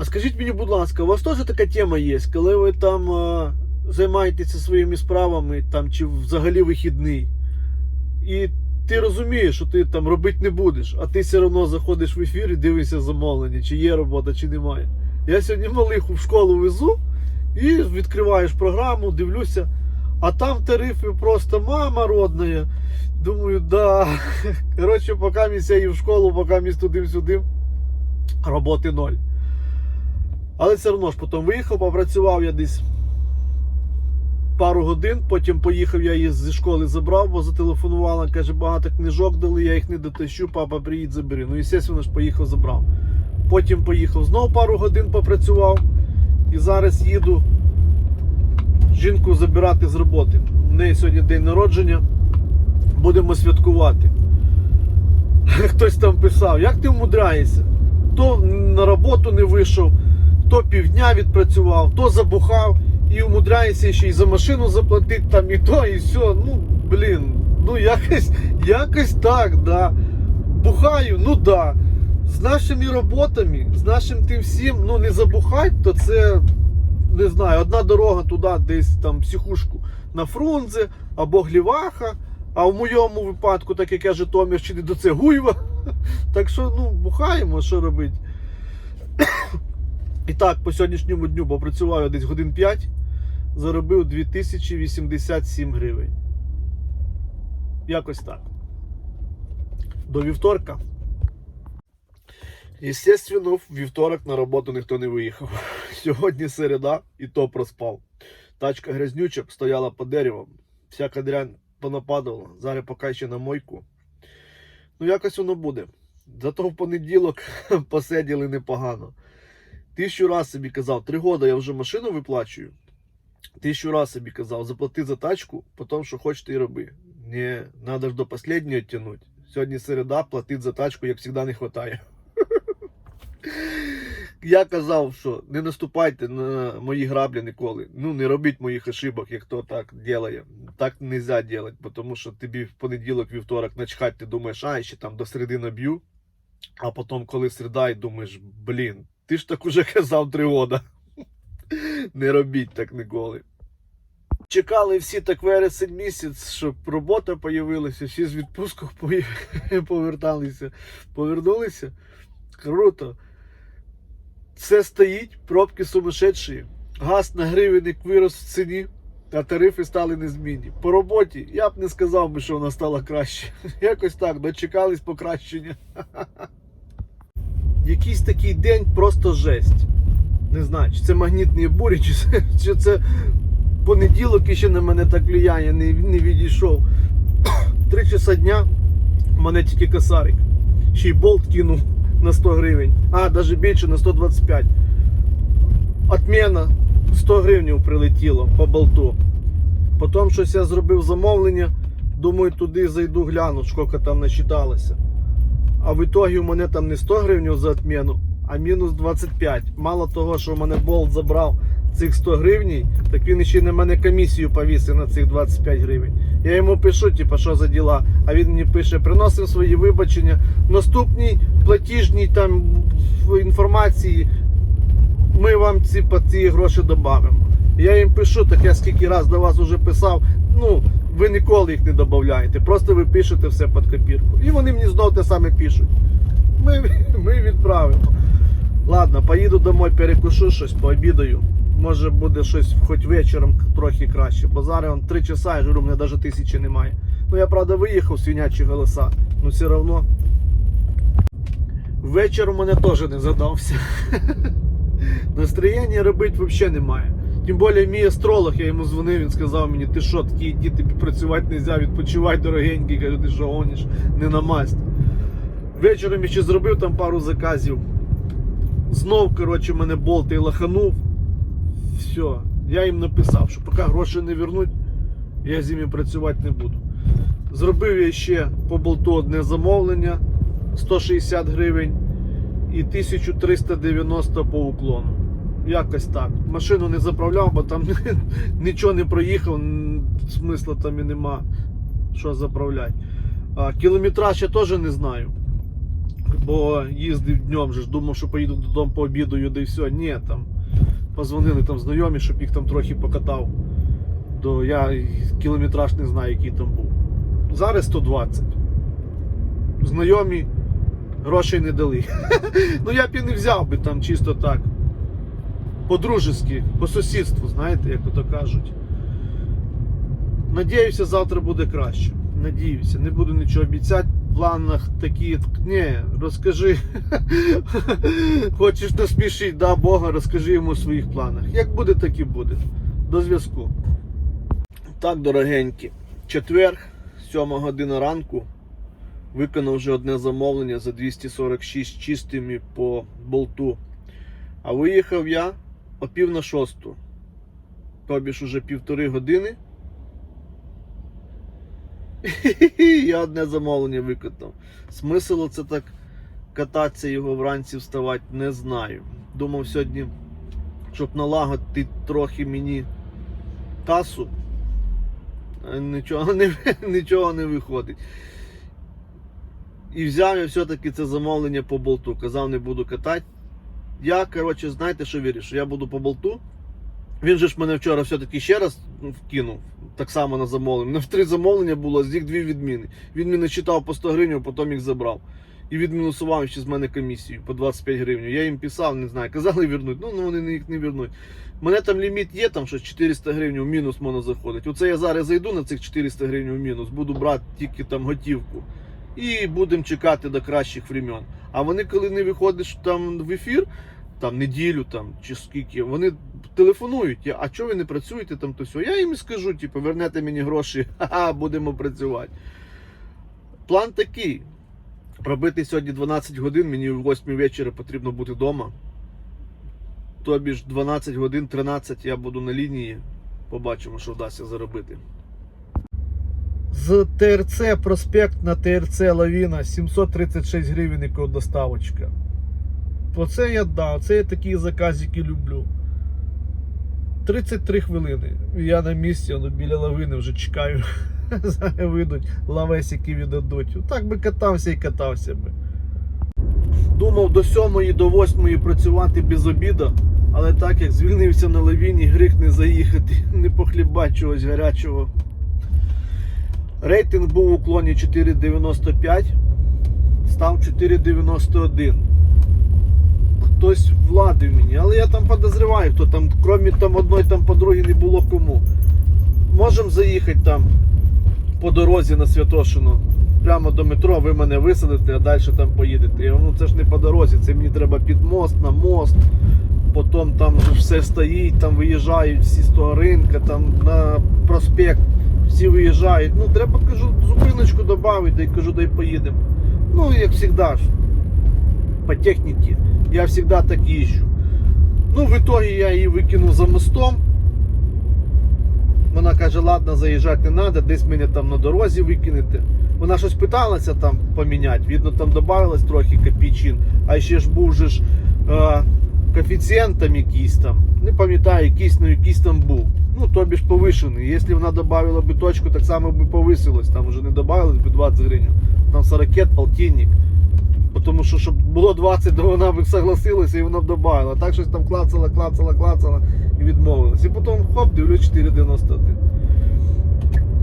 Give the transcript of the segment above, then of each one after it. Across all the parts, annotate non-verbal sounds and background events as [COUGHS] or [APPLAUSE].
А скажіть мені, будь ласка, у вас теж така тема є, коли ви там е, займаєтеся своїми справами, там, чи взагалі вихідний, і ти розумієш, що ти там робити не будеш, а ти все одно заходиш в ефір і дивишся замовлення, чи є робота, чи немає. Я сьогодні малих в школу везу і відкриваєш програму, дивлюся, а там тарифи просто мама родная. Думаю, да. [LAUGHS] Коротше, поки місця і в школу, поки місь туди-сюди, роботи ноль. Але все одно ж потім виїхав, попрацював я десь пару годин, потім поїхав, я її зі школи забрав, бо зателефонувала, каже, багато книжок дали, я їх не дотащу, папа приїдь, забери. Ну, і звісно ж, поїхав, забрав. Потім поїхав знову пару годин попрацював і зараз їду жінку забирати з роботи. У неї сьогодні день народження. Будемо святкувати. [LAUGHS] Хтось там писав, як ти вмудряєшся? То на роботу не вийшов, то півдня відпрацював, то забухав і вмудряється ще й за машину заплатити там і то, і все. Ну, блін, ну якось, якось так, да. Бухаю, ну да. З нашими роботами, з нашим тим всім, ну не забухать, то це не знаю, одна дорога туди, десь там психушку на Фрунзе або Гліваха. А в моєму випадку, так як я Житомирщини, до це Гуйва. [LAUGHS] Так що, ну, бухаємо, що робити. І так, по сьогоднішньому дню попрацював я десь годин 5, заробив 2087 гривень. Якось так. До вівторка. Естественно, в вівторок на роботу ніхто не виїхав. [LAUGHS] Сьогодні середа і то проспав. Тачка грязнюча, стояла по деревам. Всяка дрянь понападала. Зараз поки ще на мойку. Ну, якось воно буде. Зато в понеділок [LAUGHS] посиділи непогано. Тисячу раз собі казав, три роки я вже машину виплачую. Тисячу раз собі казав, заплати за тачку, потім що хочеш, ти роби. Ні, треба ж до останнього тягнути. Сьогодні середа, платити за тачку, як завжди, не вистачає. [LAUGHS] Я казав, що не наступайте на мої граблі ніколи. Ну, не робіть моїх ошибок, як хто так робить. Так не можна робити, тому що тобі в понеділок, вівторок начхать, ти думаєш, а, ще там до середи наб'ю. А потім, коли середа, і думаєш, блін, ти ж так уже казав три роки. Не робіть так ніколи. Чекали всі так вересень місяць, щоб робота появилася, всі з відпустку пої- поверталися, повернулися. Круто. Все стоїть, пробки сумасшедші. Газ на гривенник вирос в ціні, а тарифи стали незмінні. По роботі я б не сказав би, що вона стала краще. [LAUGHS] Якось так, дочекались покращення. [LAUGHS] Якийсь такий день просто жесть. Не знаю, чи це магнітні бурі, чи це, чи це понеділок і ще на мене так влияє, не, не відійшов. [COUGHS] Три часа дня в мене тільки косарик. Ще й болт кинув на 100 гривень. А, навіть більше на 125. Отмена 100 гривень прилетіло по болту. Потім щось я зробив замовлення. Думаю, туди зайду гляну, скільки там насчиталося. А в ітогі у мене там не 100 гривень за отмену, а мінус 25. Мало того, що в мене болт забрав цих 100 гривень, так він ще на мене комісію повісив на цих 25 гривень. Я йому пишу, типу, що за діла, а він мені пише, приносив свої вибачення. Наступній платіжній там інформації ми вам ці, ці гроші додамо. Я їм пишу, так я скільки раз до вас вже писав, ну, ви ніколи їх не додаєте, просто ви пишете все під копірку. І вони мені знову те саме пишуть. Ми, [LAUGHS] ми відправимо. Ладно, поїду домой, перекушу щось, пообідаю. Може буде щось хоч вечором трохи краще. Бо зараз он 3 часа, я говорю, у мене навіть тисячі немає. Ну я правда виїхав свинячі голоса, ну все одно. Вечір у мене теж не задався. [LAUGHS] Настроєння робити взагалі немає. Тим більше мій астролог, я йому дзвонив, він сказав мені, ти що, такі діти працювати не можна, відпочивай дорогенький, кажу, ти що гониш, не на масть. Вечором ще зробив там пару заказів. Знов, коротше, мене болт і лаханув. Все. Я їм написав, що поки гроші не вернуть, я з ними працювати не буду. Зробив я ще по болту одне замовлення 160 гривень і 1390 по уклону. Якось так. Машину не заправляв, бо там [LAUGHS] нічого не проїхав, смисла там і нема що заправляти. Кілометраж я теж не знаю. Бо їздив днем же думав, що поїду додому пообідаю, да і все. Ні, там позвонили там знайомі, щоб їх там трохи покатав. До, я кілометраж не знаю, який там був. Зараз 120. Знайомі грошей не дали. [LAUGHS] ну я б і не взяв би там чисто так. По-дружески, по сусідству, знаєте, як ото кажуть. Надіюся, завтра буде краще. Надіюся, не буду нічого обіцяти. В планах такі. Ні, розкажи. [LAUGHS] Хочеш насмішити, да, Бога, розкажи йому у своїх планах. Як буде, так і буде. До зв'язку. Так, дорогенькі. Четвер, 7 година ранку. Виконав вже одне замовлення за 246 чистими по болту. А виїхав я о пів на шосту. Тобі ж уже півтори години. Я одне замовлення виконав. Смисл це так кататися його вранці вставати, не знаю. Думав сьогодні, щоб налагодити трохи мені касу. а Нічого не, [LAUGHS] нічого не виходить. І взяв я все-таки це замовлення по болту. Казав, не буду катати. Я, коротше, знаєте, що вирішив? Я буду по болту. Він же ж мене вчора все-таки ще раз ну, вкинув, так само на замовлення. В три замовлення було, з них дві відміни. Він мене читав по 100 гривень, потім їх забрав. І відмінусував ще з мене комісію по 25 гривень. Я їм писав, не знаю, казали вернуть. Ну, ну вони їх не вернуть. Мене там ліміт є, там щось 400 гривень в мінус можна заходити. Оце я зараз зайду на цих 400 гривень в мінус, буду брати тільки там готівку. І будемо чекати до кращих времен. А вони, коли не виходиш там в ефір, там неділю там чи скільки, вони телефонують. А чого ви не працюєте там то все? Я їм скажу, типу, вернете мені гроші, [LAUGHS] ха-ха, будемо працювати. План такий. Пробити сьогодні 12 годин, мені в 8 вечора потрібно бути вдома. Тобі ж 12 годин, 13 я буду на лінії. Побачимо, що вдасться заробити. З ТРЦ проспект на ТРЦ Лавіна 736 гривень яка доставочка. Оце я да, це я такі заказики люблю. 33 хвилини. Я на місці, воно біля лавини вже чекаю. [LAUGHS] Зараз вийдуть лавесики віддадуть. Так би катався і катався би. Думав до 7 до 8 працювати без обіду, але так як звільнився на лавіні, гріх не заїхати, не похлібати чогось гарячого. Рейтинг був у уклоні 4,95, став 4,91. Хтось владив мені, але я там подозріваю, хто там, крім там одної там подруги не було кому. Можемо заїхати там по дорозі на Святошину, прямо до метро, ви мене висадите, а далі там поїдете. Я, ну це ж не по дорозі, це мені треба під мост, на мост. Потім там все стоїть, там виїжджають всі з того ринка, там на проспект всі виїжджають. Ну, треба, кажу, зупиночку додати, кажу, дай поїдемо. Ну, як завжди по техніці, я завжди так їжджу. Ну, в итоге я її викинув за мостом. Вона каже, ладно, заїжджати не треба, десь мене там на дорозі викинете. Вона щось питалася там поміняти, видно, там додавалось трохи копійчин, а ще ж був же ж е, коефіцієнт там якийсь там. Не пам'ятаю, якийсь, ну якийсь там був. Ну, тобі ж повишений. Якщо вона додавала би точку, так само би повисилось. Там вже не додавалось би 20 гривень. Там 40 полтинник. Тому що щоб було 20, то вона б согласилася і вона б додавала. Так щось там клацала, клацала, клацала і відмовилась. І потім хоп, дивлюсь 4,91.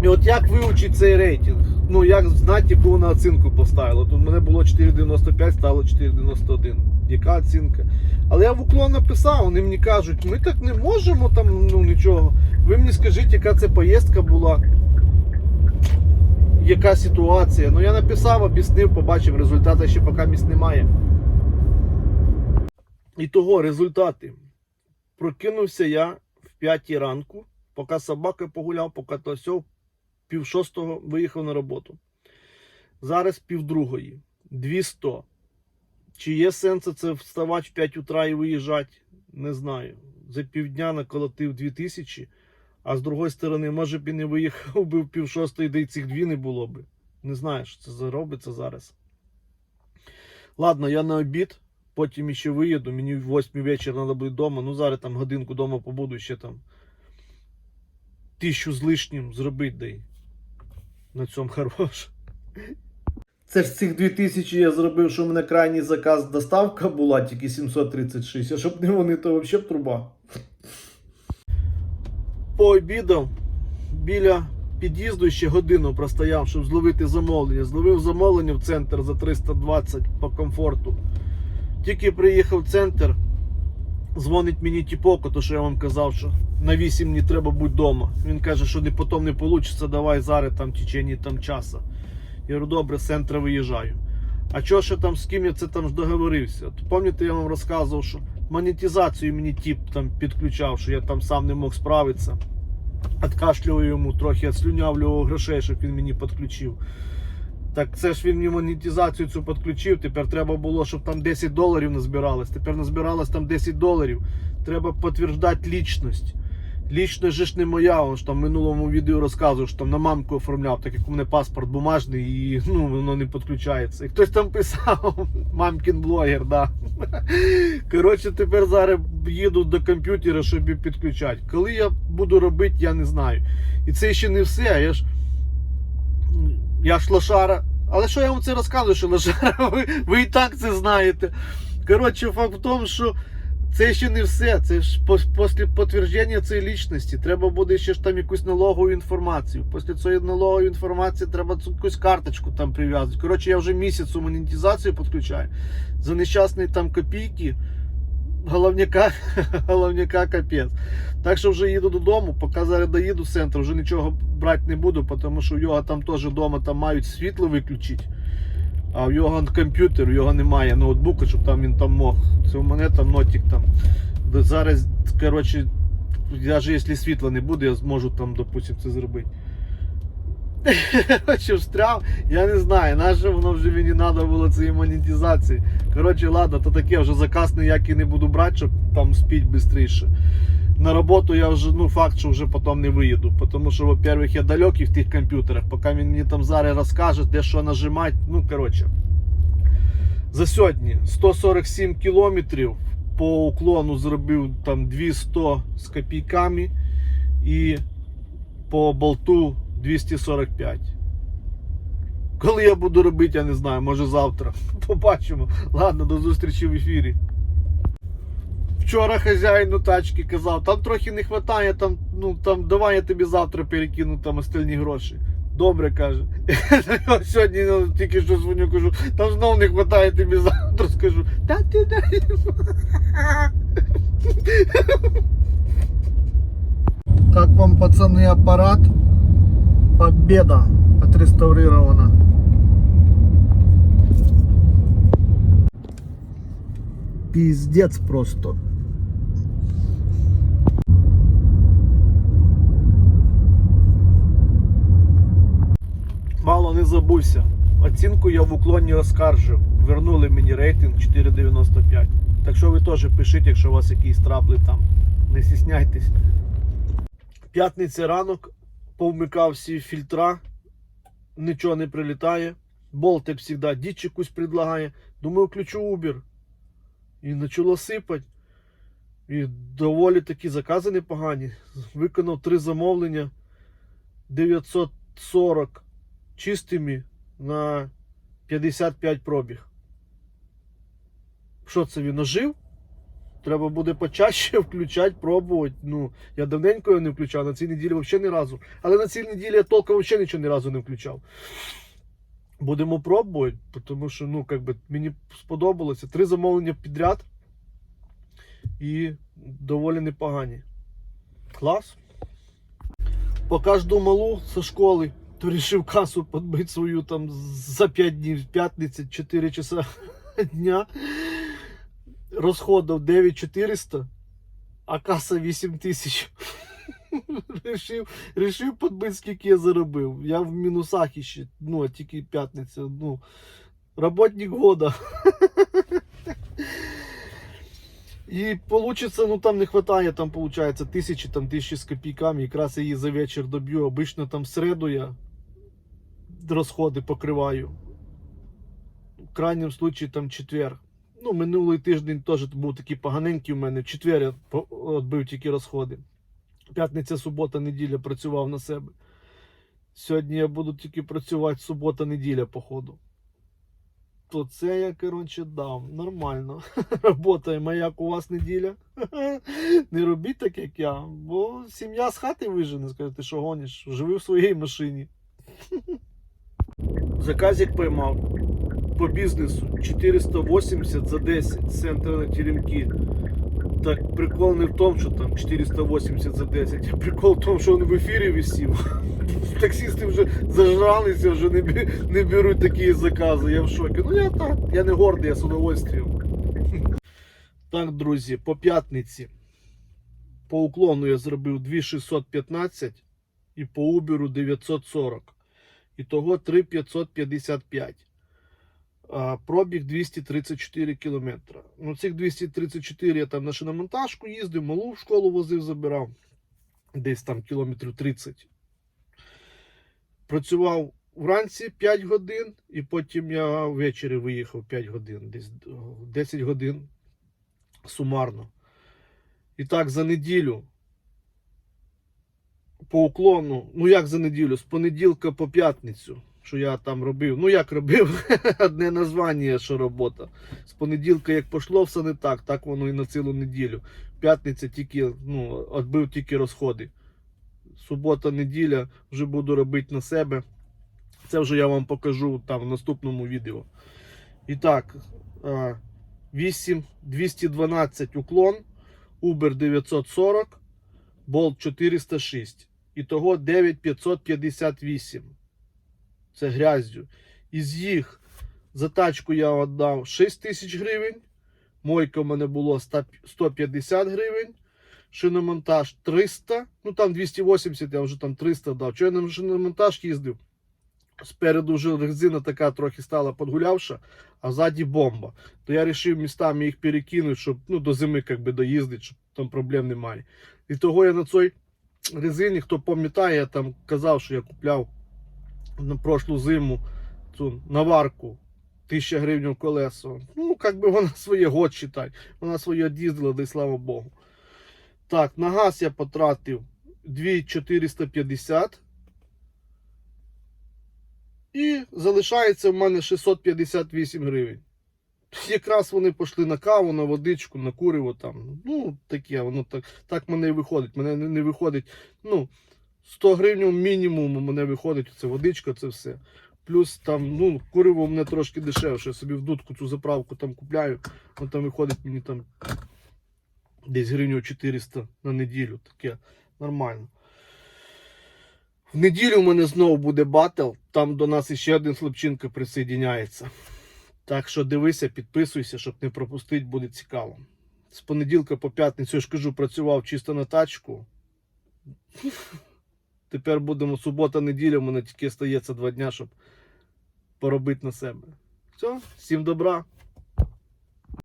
І от як вивчити цей рейтинг? Ну, як знати, яку вона оцінку поставила. Тут в мене було 4,95, стало 4,91. Яка оцінка? Але я в уклон написав, вони мені кажуть, ми так не можемо там, ну нічого. Ви мені скажіть, яка це поїздка була, яка ситуація. Ну я написав, об'яснив, побачив, результату ще поки місць немає. І того результати. Прокинувся я в 5 ранку, поки собака погуляв, поки то все, пів шостого виїхав на роботу. Зараз пів другої, 200. Чи є сенс це вставати в 5 утра і виїжджати? Не знаю. За півдня наколотив 2000, а з другої сторони, може б і не виїхав би в пів шостої, де й цих дві не було би. Не знаю, що це заробиться зараз. Ладно, я на обід, потім ще виїду. Мені в 8 вечора треба бути вдома. Ну зараз там годинку вдома побуду, ще там тисячу з лишнім зробити дай. На цьому хорош. Це ж цих 2000 я зробив, що в мене крайній заказ доставка була тільки 736, а щоб не вони, то взагалі б труба. Пообідав біля під'їзду ще годину простояв, щоб зловити замовлення. Зловив замовлення в центр за 320 по комфорту. Тільки приїхав в центр, дзвонить мені тіпоко, то що я вам казав, що на 8 мені треба бути вдома. Він каже, що не потім не вийде, давай зараз там в течение там часу. Я говорю, добре, з центра виїжджаю. А що ще там з ким я це там ж договорився? То пам'ятаєте, я вам розказував, що монетизацію мені тіп там підключав, що я там сам не мог справитися. Откашлював йому трохи, відслюнявлював грошей, щоб він мені підключив. Так це ж він мені монетизацію цю підключив. Тепер треба було, щоб там 10 доларів назбиралось. Тепер назбиралось там 10 доларів. Треба підтверджати лічність. Лічність же ж не моя, он ж там в минулому відео розказував, що там на мамку оформляв, так як у мене паспорт бумажний і ну, воно не підключається. І хтось там писав, [LAUGHS] мамкін блогер, да. [LAUGHS] Коротше, тепер зараз їду до комп'ютера, щоб підключати. Коли я буду робити, я не знаю. І це ще не все. Я ж я ж лошара. Але що я вам це розказую, що лошара, [LAUGHS] ви, ви і так це знаєте. Коротше, факт в тому, що це ще не все. Це ж після підтвердження цієї лічності треба буде ще ж там якусь налогову інформацію. Після цієї налогової інформації треба якусь карточку там прив'язати. Коротше, я вже місяць у монетизацію підключаю. За нещасні там копійки. Головняка, [LAUGHS] головняка капець. Так що вже їду додому, поки зараз доїду в центр, вже нічого брати не буду, тому що його там теж вдома там мають світло виключити. А в його комп'ютер, в його немає ноутбука, щоб там він там мог. Це у мене там нотик там. Зараз, коротше, навіть якщо світла не буде, я зможу там, допустимо, це зробити. [LAUGHS] Коротше, встряв, я не знаю, наше воно вже мені треба було цієї монетизації. Коротше, ладно, то таке вже заказ ніякий не буду брати, щоб там спіть швидше. На роботу я вже, ну факт, що вже потім не виїду. Тому що, во-первых, я далекий в тих комп'ютерах, поки він мені там зараз розкаже, де що нажимати. Ну, коротше. За сьогодні 147 кілометрів по уклону зробив там 200 з копійками і по болту 245. Коли я буду робити, я не знаю, може завтра. [LAUGHS] Побачимо. Ладно, до зустрічі в ефірі. Вчора хазяїну тачки казав, там трохи не вистачає, там, ну, там, давай я тобі завтра перекину там остальні гроші. Добре каже. [LAUGHS] Я Сьогодні ну, тільки що дзвоню, кажу, там знов не вистачає тобі завтра, скажу. Та ти дай. [LAUGHS] Как вам, пацаны, аппарат? Победа отреставрирована. Пиздец просто. Мало не забувся. Оцінку я в уклоні оскаржив. Вернули мені рейтинг 4,95. Так що ви теж пишіть, якщо у вас якісь трабли там. Не стісняйтесь. П'ятниця ранок, повмикав всі фільтра, нічого не прилітає. Болт, як завжди, діч якусь предлагає. Думаю, включу Uber. І почало сипати. І доволі такі закази непогані. Виконав три замовлення 940 чистими на 55 пробіг. Що це він ожив? Треба буде почаще [LAUGHS] включати, пробувати. Ну, я давненько його не включав, на цій неділі взагалі ні разу. Але на цій неділі я толком взагалі нічого ні разу не включав. Будемо пробувати, тому що ну, как би, мені сподобалося. Три замовлення підряд і доволі непогані. Клас. Поки жду малу зі школи, то вирішив касу підбити свою там за 5 днів, п'ятниці, 4 часа [LAUGHS] дня. Розходив 9400, а каса 8 тисяч. Рішив, рішив підбити, скільки я заробив. Я в мінусах іще, ну, а тільки п'ятниця. Ну, работник года. І получится, ну там не хватає, там получается тисячі, там тисячі з копійками, якраз я її за вечір доб'ю. Обично там в середу я розходи покриваю. В крайньому случаї там четвер. Ну, минулий тиждень теж був такий поганенький у мене. В четвер я відбив тільки розходи. П'ятниця, субота, неділя працював на себе. Сьогодні я буду тільки працювати субота, неділя, походу. То це я, коротше, дав. Нормально. [LAUGHS] Работає, маяк у вас неділя. [LAUGHS] Не робіть так, як я. Бо сім'я з хати вижене, скаже, ти що гониш? Живи в своїй машині. [LAUGHS] Заказик поймав по бізнесу 480 за 10 центр на теремки. Так прикол не в тому, що там 480 за 10, а [LAUGHS] прикол в тому, що він в ефірі висів. [LAUGHS] Таксисти вже зажралися, вже не, не беруть такі закази. Я в шокі. Ну я так, я не гордий, я з удовольствием. [LAUGHS] Так, друзі, по п'ятниці. По уклону я зробив 2615 і по Uber 940. Ітого 3555. Пробіг 234 кілометри. Ну, цих 234 я там на шиномонтажку їздив, малу в школу возив, забирав. Десь там кілометрів 30. Працював вранці 5 годин, і потім я ввечері виїхав 5 годин, десь е, 10 годин сумарно. І так, за неділю по уклону, ну як за неділю, з понеділка по п'ятницю, що я там робив. Ну як робив, [LAUGHS] одне названня, що робота. З понеділка, як пішло, все не так, так воно і на цілу неділю. П'ятниця тільки, ну, відбив тільки розходи. Субота, неділя вже буду робити на себе. Це вже я вам покажу там в наступному відео. І так, 8 212 уклон, Uber 940, Bolt 406. Ітого 9558. Це грязю. Із їх за тачку я віддав 6 тисяч гривень. Мойка в мене було 150 гривень. Шиномонтаж 300. Ну там 280, я вже там 300 дав. Чого я на шиномонтаж їздив? Спереду вже резина така трохи стала подгулявша, а ззаді бомба. То я вирішив містами їх перекинути, щоб ну, до зими як би, доїздити, щоб там проблем немає. І того я на цій резині, хто пам'ятає, я там казав, що я купляв на прошлу зиму цю наварку. 1000 гривень колесо. Ну, як би вона [LAUGHS] своє год считай. Вона своє від'їздила, да слава Богу. Так, на газ я потратив 2450. І залишається в мене 658 гривень. [LAUGHS] Якраз вони пішли на каву, на водичку, на куриво там. Ну, таке, воно так, так мене і виходить. Мене не, не виходить. Ну, 100 гривень мінімум у мене виходить. Це водичка, це все. Плюс там, ну, куриво в мене трошки дешевше. Я собі в дудку цю заправку там купляю. Воно там виходить мені там десь гривню 400 на неділю. Таке нормально. В неділю у мене знову буде батл. Там до нас іще один хлопчинка присоединяється. Так що дивися, підписуйся, щоб не пропустити, буде цікаво. З понеділка по п'ятницю я ж кажу, працював чисто на тачку. Тепер будемо субота-неділя, у мене тільки стається два дня, щоб поробити на себе. Все, всім добра.